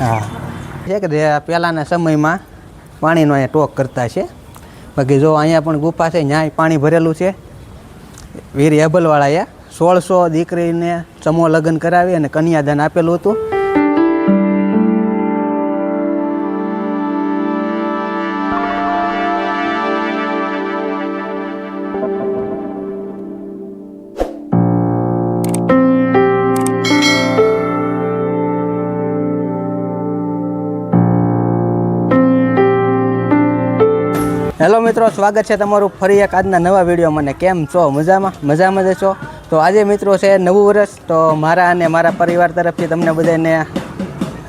હા. છે કે પહેલાંના સમયમાં પાણીનો અહીંયા ટોક કરતા છે. બાકી જો અહીંયા પણ ગુફા છે ત્યાં પાણી ભરેલું છે. વીર હેબલવાળાએ સોળસો દીકરીને સમૂહ લગ્ન કરાવી અને કન્યાદાન આપેલું હતું. હેલો મિત્રો, સ્વાગત છે તમારું ફરી એક આજના નવા વીડિયો મને કેમ છો? મજામાં? મજામાં જ છો? તો આજે મિત્રો છે નવું વર્ષ, તો મારા અને મારા પરિવાર તરફથી તમને બધાને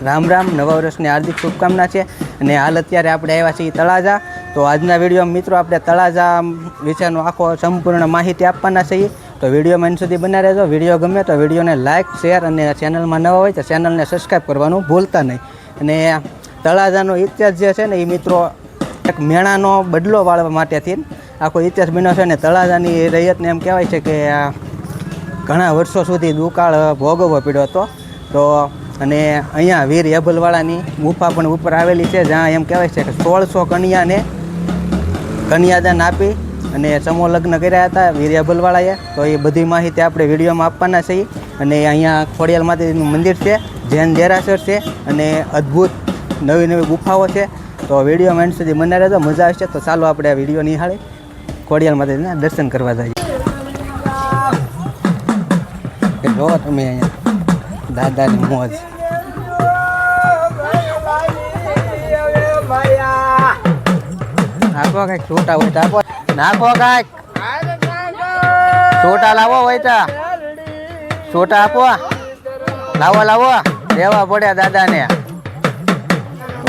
રામ રામ, નવા વર્ષની હાર્દિક શુભકામના છે. અને હાલ અત્યારે આપણે આવ્યા છીએ તળાજા. તો આજના વિડીયોમાં મિત્રો આપણે તળાજા વિશેનો આખો સંપૂર્ણ માહિતી આપવાના છીએ. તો વિડીયોમાં એન સુધી બના રહેજો. વીડિયો ગમે તો વિડીયોને લાઇક શેર અને ચેનલમાં નવા હોય તો ચેનલને સબસ્ક્રાઈબ કરવાનું ભૂલતા નહીં. અને તળાજાનો ઇતિહાસ જે છે ને એ મિત્રો એક મેણાનો બદલો વાળવા માટેથી આખો ઇતિહાસ બન્યો છે અને તળાજાની રૈયતને એમ કહેવાય છે કે આ ઘણા વર્ષો સુધી દુકાળ ભોગવવો પડ્યો હતો. તો અને અહીંયા વીર એભલવાળાની ગુફા પણ ઉપર આવેલી છે, જ્યાં એમ કહેવાય છે કે સોળસો કન્યાને કન્યાદાન આપી અને સમૂહ લગ્ન કર્યા હતા વીર હેબલવાળાએ તો એ બધી માહિતી આપણે વિડીયોમાં આપવાના છીએ. અને અહીંયા ખોડિયાલ માતાજીનું મંદિર છે, જૈન દેરાસર છે અને અદ્ભુત નવી નવી ગુફાઓ છે. તો વીડિયો એન્ડ સુધી મને રહેતો મજા આવશે તો ચાલો આપણે આ વીડિયો નિહાળી. ખોડિયાલ માતાજીના દર્શન કરવા જઈએ. જો તમે અહીંયા દાદાની મોજ. નાખો કાંઈક છૂટા હોય આપો. નાખો કાંઈક. છૂટા લાવો હોય તો. છૂટા આપો. લાવો લાવો. દેવા પડ્યા દાદાને.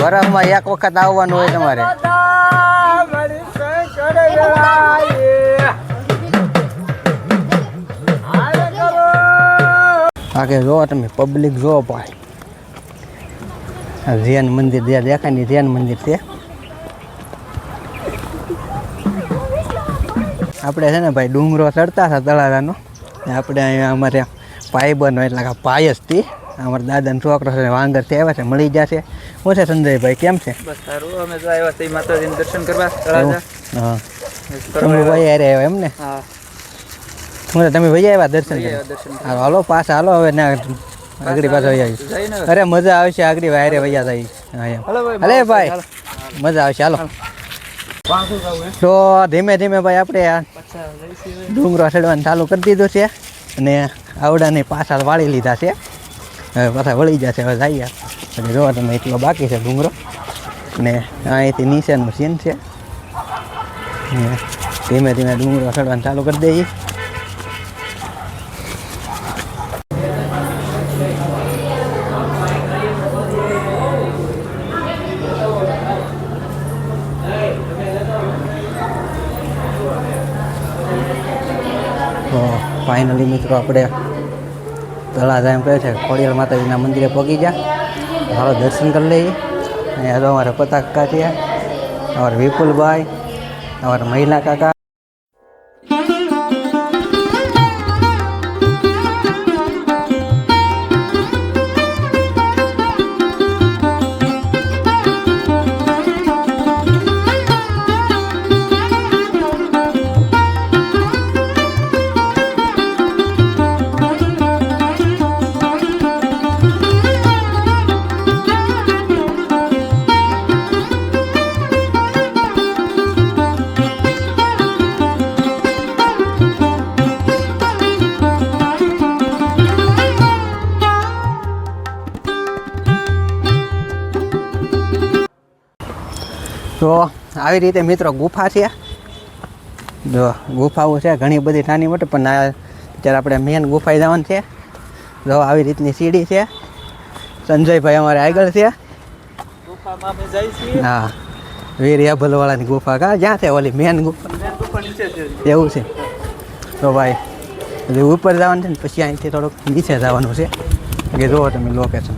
વરસમાં એક વખત આવવાનું હોય તમારે. આગે જો તમે પબ્લિક જો ભાઈ. જૈન મંદિર જે દેખાય ને જૈન મંદિર છે. આપણે છે ને ભાઈ ડુંગરો ચડતા હતા તળાવાનો આપણે અહીંયા અમારે પાય બનો એટલે કે હતી. અમારા દાદાનો છોકરો છે વાંગરથી આવ્યા છે, મળી જશે. શું છે સંજયભાઈ કેમ છે? બસ સારું. અમે જો આવ્યા તઈ માતાજીનું દર્શન કરવા તળાજા. હા. તમે ભાઈ અરે આવ્યા એમ ને? હા. હું તમે ભાઈ આવ્યા દર્શન હાલો પાછા હાલો હવે ના આગળ પાછો આવી અરે મજા આવશે આગળ વાયરે વૈયા થઈ અરે ભાઈ મજા આવશે હાલો. તો ધીમે ધીમે ભાઈ આપણે ડુંગરો ચડવાનું ચાલુ કરી દીધું છે અને આવડાને પાછા વાળી લીધા છે. હવે પાછા વળી જશે હવે જઈએ. એટલે જોવા તમે એટલો બાકી છે ડુંગરો ને અહીંથી નીચેનું સીન છે ને ધીમે ધીમે ડુંગરો ચડવાનું ચાલુ કરી દઈએ તો ફાઇનલી મિત્રો આપણે તળાજા એમ કહે છે ખોડિયાલ માતાજીના મંદિરે પહોંચી ગયા હાલો દર્શન કરી લઈએ. અહીંયા તો અમારા પતાકા છે અમારા વિપુલભાઈ અમારા મહિલા કાકા. તો આવી રીતે મિત્રો ગુફા છે. જો ગુફાઓ છે ઘણી બધી નાની મોટી પણ આ અત્યારે આપણે મેન ગુફાએ જવાનું છે. જો આવી રીતની સીડી છે. સંજયભાઈ અમારે આગળ છે. ગુફામાં અમે જઈશું હા વીર યાભલવાળાની ગુફા કા? જ્યાં છે ઓલી મેન ગુફા? ગુફા નીચે છે. એવું છે. તો ભાઈ હજી ઉપર જવાનું છે ને પછી અહીંથી થોડુંક નીચે જવાનું છે. કે જુઓ તમે લોકેશન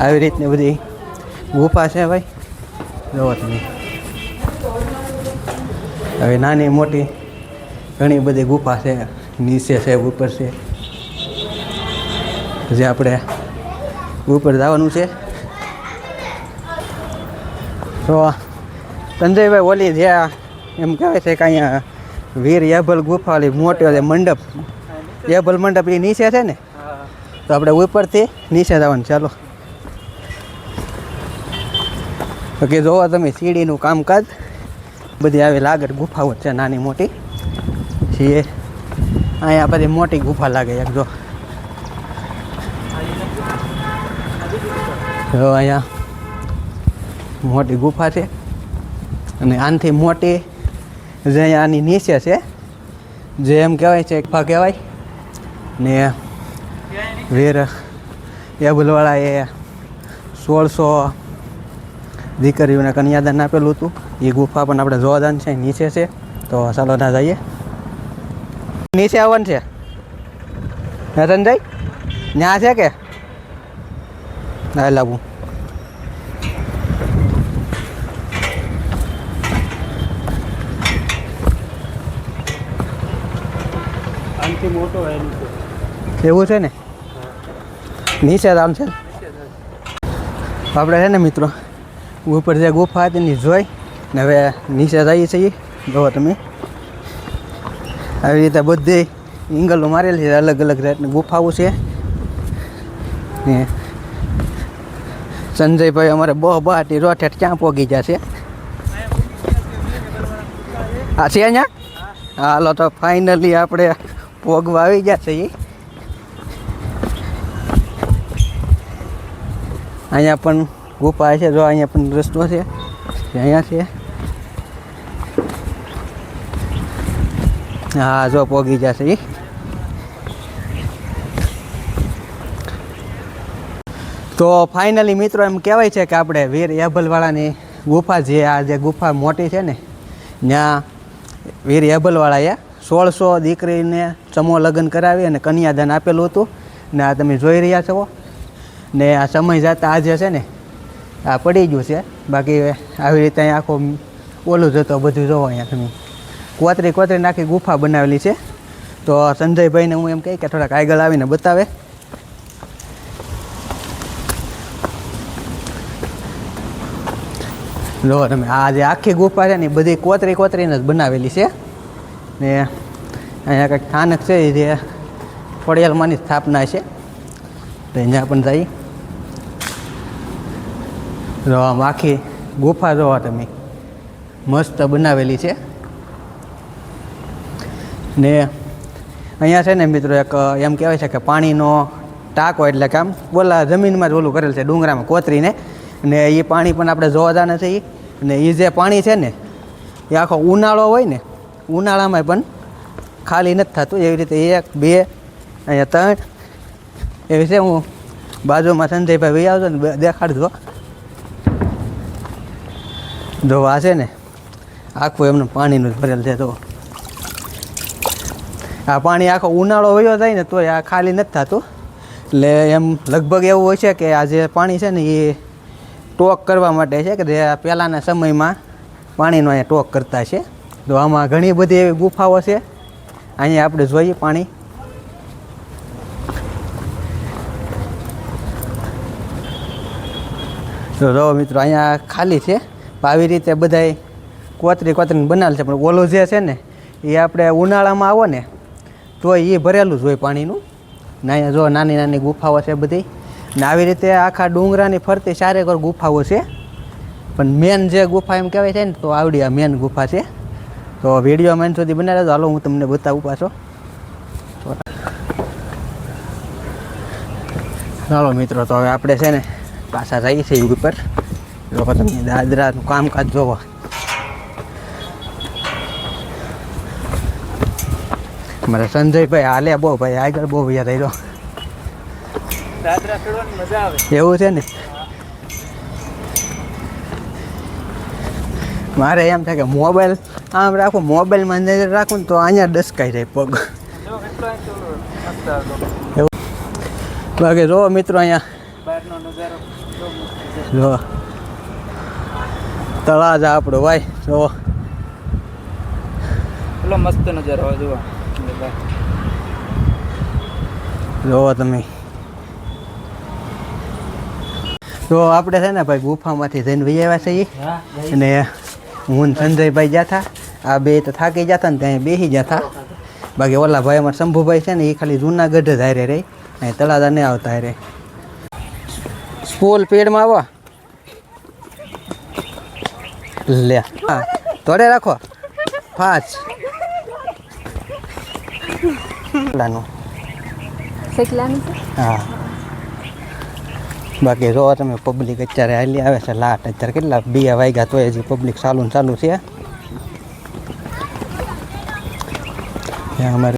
આવી રીતની બધી ગુફા છે ભાઈ. જોવો તમે. હવે નાની મોટી ઘણી બધી ગુફા છે, નીચે છે, ઉપર છે. જે આપણે ઉપર જવાનું છે. તો સંજયભાઈ ઓલી જે એમ કહેવાય છે કે અહીંયા વીર યાભલ ગુફા મોટી મંડપ, યાભલ મંડપ એ નીચે છે ને? તો આપણે ઉપરથી નીચે જવાનું, ચાલો. કે જોવો તમે સીડીનું કામકાજ. બધી આવી લાગત ગુફાઓ છે, નાની મોટી. છીએ અહીંયા બધી મોટી ગુફા લાગે એક જો. અહીંયા મોટી ગુફા છે. અને આનાથી મોટી જે આની નીચે છે, જે એમ કહેવાય છે ગુફા કહેવાય. ને વીર એબલવાળા એ સોળસો દીકરીઓને કન્યાદાન આપેલું હતું. એ ગુફા પણ આપણે જોવાદાન છે નીચે છે. તો ચાલો ના જઈએ. નીચે આવવાનું છે. હે ત્યાં છે કે? ના લાવું એવું છે ને? નીચે આમ છે. આપણે છે ને મિત્રો, ઉપર જે ગુફા હતી એની જોઈ ને હવે નીચે જઈએ છીએ. જુઓ તમે. આવી રીતે બધી એંગલો મારેલી છે, અલગ અલગ જાતની ગુફાઓ છે. ને સંજયભાઈ અમારે બહુ બહાટી રોઠેઠ ક્યાં પોગી જશે આ છે અહીંયા? હાલો તો ફાઇનલી આપણે પોગવા આવી ગયા છે અહીંયા પણ ગુફા છે, જો અહીંયા પણ રસ્તો છે અહીંયા છે. હા, જો પોગી જશે એ તો ફાઇનલી મિત્રો એમ કહેવાય છે કે આપણે વીર એબલવાળાની ગુફા જે આ જે ગુફા મોટી છે ને, ત્યાં વીર એબલવાળાએ સોળસો દીકરીને ચમો લગ્ન કરાવી અને કન્યાદાન આપેલું હતું. ને આ તમે જોઈ રહ્યા છો. ને આ સમય જતાં આજે છે ને, આ પડી ગયું છે. બાકી આવી રીતે અહીંયા આખો ઓલું જતો, બધું જોવો અહીંયા તમે. કોતરી કોતરી નાખી ગુફા બનાવેલી છે. તો સંજયભાઈને હું એમ કહી કે થોડાક આગળ આવીને બતાવે. જો તમે, આ જે આખી ગુફા છે ને બધી કોતરી કોતરીને જ બનાવેલી છે. ને અહીંયા કંઈક સ્થાનક છે જે ખોડિયાલમાંની સ્થાપના છે. તો અહીંયા પણ જઈ જો આમ આખી ગુફા જોવા તમે. મસ્ત બનાવેલી છે. ને અહીંયા છે ને મિત્રો એક, એમ કહેવાય છે કે પાણીનો ટાંકો એટલે કે આમ બોલા જમીનમાં જ ઓલું કરેલ છે, ડુંગરામાં કોતરીને. ને એ પાણી પણ આપણે જોવા છે ઈ. ને એ જે પાણી છે ને, એ આખો ઉનાળો હોય ને, ઉનાળામાં પણ ખાલી નથી થતું. એવી રીતે એક, બે, અહીંયા ત્રણ. એવી છે હું બાજુમાં સંજયભાઈ ભાઈ આવજો ને દેખાડજો. જો આ છે ને, આખું એમનું પાણીનું જ ભરેલ છે તો. આ પાણી આખો ઉનાળો વયો જાય ને તોય આ ખાલી નથી થતું. એટલે એમ લગભગ એવું હોય છે કે આ જે પાણી છે ને એ ટોક કરવા માટે છે કે જે પહેલાંના સમયમાં પાણીનો અહીંયા ટોક કરતા છે. તો આમાં ઘણી બધી એવી ગુફાઓ છે. અહીંયા આપણે જોઈએ પાણી. તો જો મિત્રો, અહીંયા ખાલી છે. આવી રીતે બધાય કોતરી કોતરીને બનાવેલ છે. પણ ઓલો જે છે ને, એ આપણે ઉનાળામાં આવો ને, તો એ ભરેલું જ હોય પાણીનું. ના જો નાની નાની ગુફાઓ છે બધી. ને આવી રીતે આખા ડુંગરાની ફરતી ચારેકર ગુફાઓ છે. પણ મેન જે ગુફા એમ કહેવાય છે ને, તો આવડી આ મેન ગુફા છે. તો વીડિયો મેન સુધી બનાવે તો હાલો, હું તમને બતાવું પાછો. ચાલો મિત્રો, તો હવે આપણે છે ને પાછા જઈએ છીએ ઉપર. લોકો તમે દાદરાનું કામકાજ જોવો. મારા સંજયભાઈ હાલે બહુ ભાઈ આગળ બહુ યાર રહ્યો. એવું છે ને? મારે એમ થાય કે મોબાઈલ આમ રાખું મોબાઈલમાં નજર રાખું તો અહીંયા ડસકાઈ જાય પગ. આવતો બાકી જો મિત્રો અહીંયા. જો. તળાજ આપણો ભાઈ જો એટલો મસ્ત નજારો આવે જુઓ. જોવો તમે. તો આપણે છે ને ભાઈ ગુફામાંથી જઈને વહી આવ્યા છીએ. અને હું સંજયભાઈ જતા આ બે તો થાકી જતા ને ત્યાં બેસી જતા બાકી ઓલા ભાઈ અમારા શંભુભાઈ છે ને એ ખાલી જૂનાગઢ જ હારે રહી. અહીં તળાજા નહીં આવતા હારે. સ્કૂલ પેડમાં આવો. લે. તોડે રાખો. પાંચ. હા. બાકી જો તમે પબ્લિક અત્યારે હાલી આવે છે લાટ. અત્યારે કેટલા બે વાગ્યા તો હજી પબ્લિક ચાલુ ચાલુ છે. અમારે